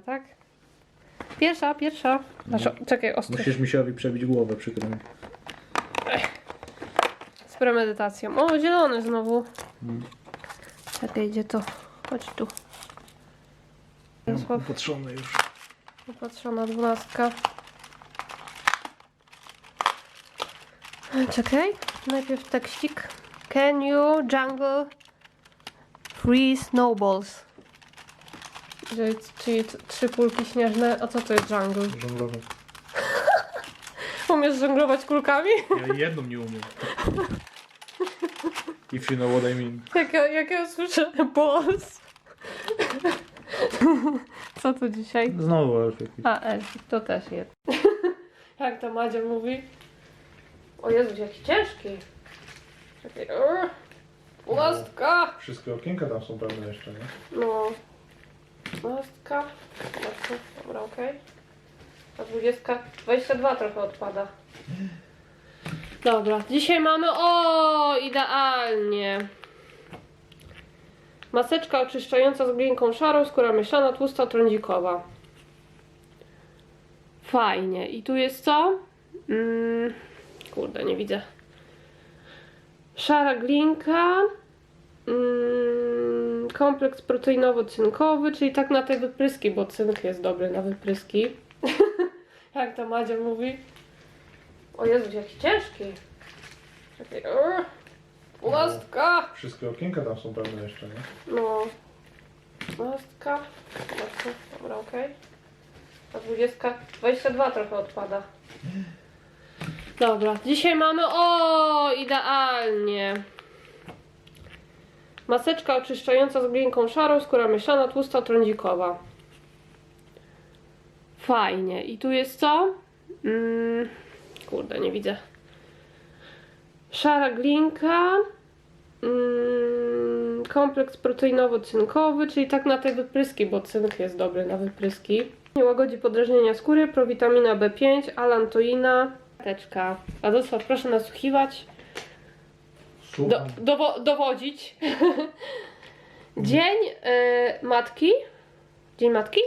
Tak? Pierwsza, pierwsza. Nasza, czekaj, ostro. Musisz misiowi przebić głowę, przykro mi. Z premedytacją. O, zielony znowu. Mm. Czekaj, gdzie to? Chodź tu. Jarosław, już. popatrzona dwunastka. Czekaj, najpierw tekstik. Can you jungle free snowballs? Czyli, czyli t- trzy kulki śnieżne. A co to jest jungle? Żonglować. Umiesz żonglować kulkami? Ja jedną nie umiem. If you know what I mean. Jak ja, jak ja słyszę balls. Co to dzisiaj? Znowu elfik. A, elfik, to też jest. Jak to Madzia mówi? O Jezu, jaki ciężki. Czekaj. Dwunastka. Wszystkie okienka tam są pełne jeszcze, nie? No. Dwunastka. Dobra, okej. A dwudziestka. 22 trochę odpada. Dobra, dzisiaj mamy. O, idealnie. Maseczka oczyszczająca z glinką szarą, skóra myślana, tłusta, trądzikowa. Fajnie. I tu jest co? Mm, kurde, nie widzę. Szara glinka. Mm, kompleks proteinowo-cynkowy, czyli tak na te wypryski, bo cynk jest dobry na wypryski. Jak to Madzia mówi? O Jezu, jaki ciężki. Czekaj. Urgh. Dwunastka. Wszystkie okienka tam są pełne jeszcze, nie? No. Dwunastka. Dwunastka. Dobra, okej. A dwudziestka. 22 trochę odpada. Dobra, dzisiaj mamy. O, idealnie. Maseczka oczyszczająca z glinką szarą, skóra myślana, tłusta, trądzikowa. Fajnie. I tu jest co? Mm, kurde, nie widzę. Szara glinka. Mm, kompleks proteinowo-cynkowy, czyli tak na te wypryski, bo cynk jest dobry na wypryski. Łagodzi podrażnienia skóry, prowitamina B5, alantoina, teczka. Radosław, proszę nasłuchiwać, do, dowo, dowodzić. Dzień y, matki. Dzień matki?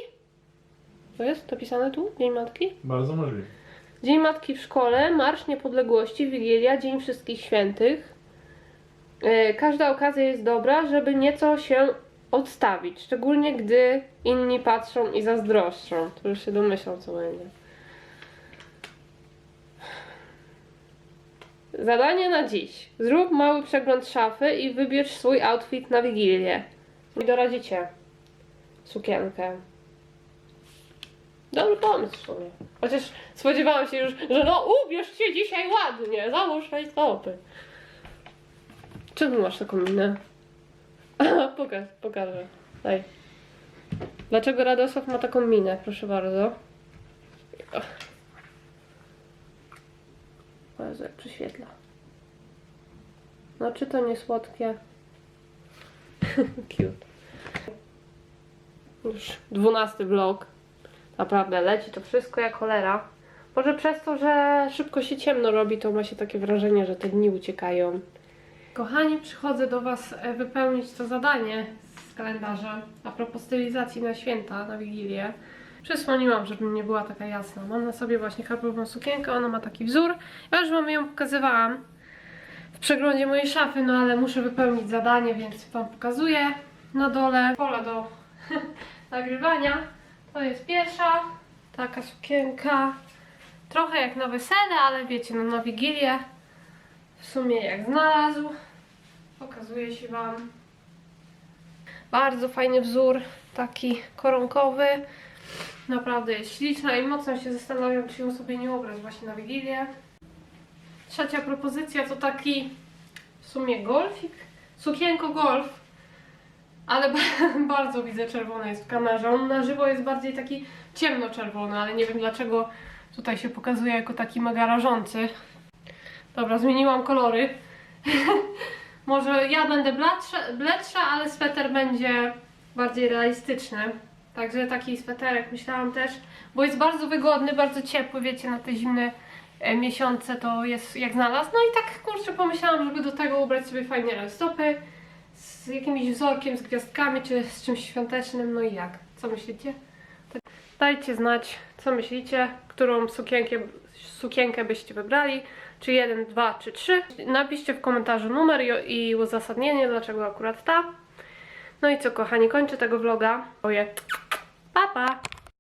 To jest napisane tu? Dzień matki? Bardzo możliwe. Dzień Matki w szkole, Marsz Niepodległości, Wigilia, Dzień Wszystkich Świętych. E, Każda okazja jest dobra, żeby nieco się odstawić, szczególnie gdy inni patrzą i zazdroszczą. To już się domyślą, co będzie. Zadanie na dziś. Zrób mały przegląd szafy i wybierz swój outfit na Wigilię. I doradzicie sukienkę. Dobry pomysł w sumie. Chociaż spodziewałam się już, że no ubierz się dzisiaj ładnie, załóż rajstopy. Czemu masz taką minę? Pokaż, pokażę. Daj. Dlaczego Radosław ma taką minę? Proszę bardzo. O Jezu, jak przyświetla. No czy to nie słodkie? Cute. Już dwunasty vlog. Naprawdę, leci to wszystko jak cholera. Może przez to, że szybko się ciemno robi, to ma się takie wrażenie, że te dni uciekają. Kochani, przychodzę do Was e, wypełnić to zadanie z kalendarza a propos stylizacji na święta, na Wigilię. Przysłoniłam, żeby nie była taka jasna. Mam na sobie właśnie karpową sukienkę, ona ma taki wzór. Ja już Wam ją pokazywałam w przeglądzie mojej szafy, no ale muszę wypełnić zadanie, więc Wam pokazuję. Na dole pole do nagrywania. To jest pierwsza, taka sukienka. Trochę jak na wesele, ale wiecie, no na Wigilię w sumie jak znalazł. Pokazuję się Wam. Bardzo fajny wzór, taki koronkowy. Naprawdę jest śliczna i mocno się zastanawiam, czy ją sobie nie ubrać właśnie na Wigilię. Trzecia propozycja to taki w sumie golfik, sukienko golf, ale bardzo widzę czerwony jest w kamerze. On na żywo jest bardziej taki ciemnoczerwony, ale nie wiem dlaczego tutaj się pokazuje jako taki mega rażący. Dobra, zmieniłam kolory. Może ja będę bladsza, bledsza, ale sweter będzie bardziej realistyczny. Także taki sweterek myślałam też, bo jest bardzo wygodny, bardzo ciepły, wiecie, na te zimne e, miesiące to jest jak znalazł. No i tak kurczę pomyślałam, żeby do tego ubrać sobie fajnie stopy z jakimś wzorkiem, z gwiazdkami, czy z czymś świątecznym, no i jak? Co myślicie? Dajcie znać, co myślicie, którą sukienkę, sukienkę byście wybrali. Czy jeden, dwa, czy trzy. Napiszcie w komentarzu numer i, i uzasadnienie, dlaczego akurat ta. No i co, kochani, kończę tego vloga. Oje. 爸爸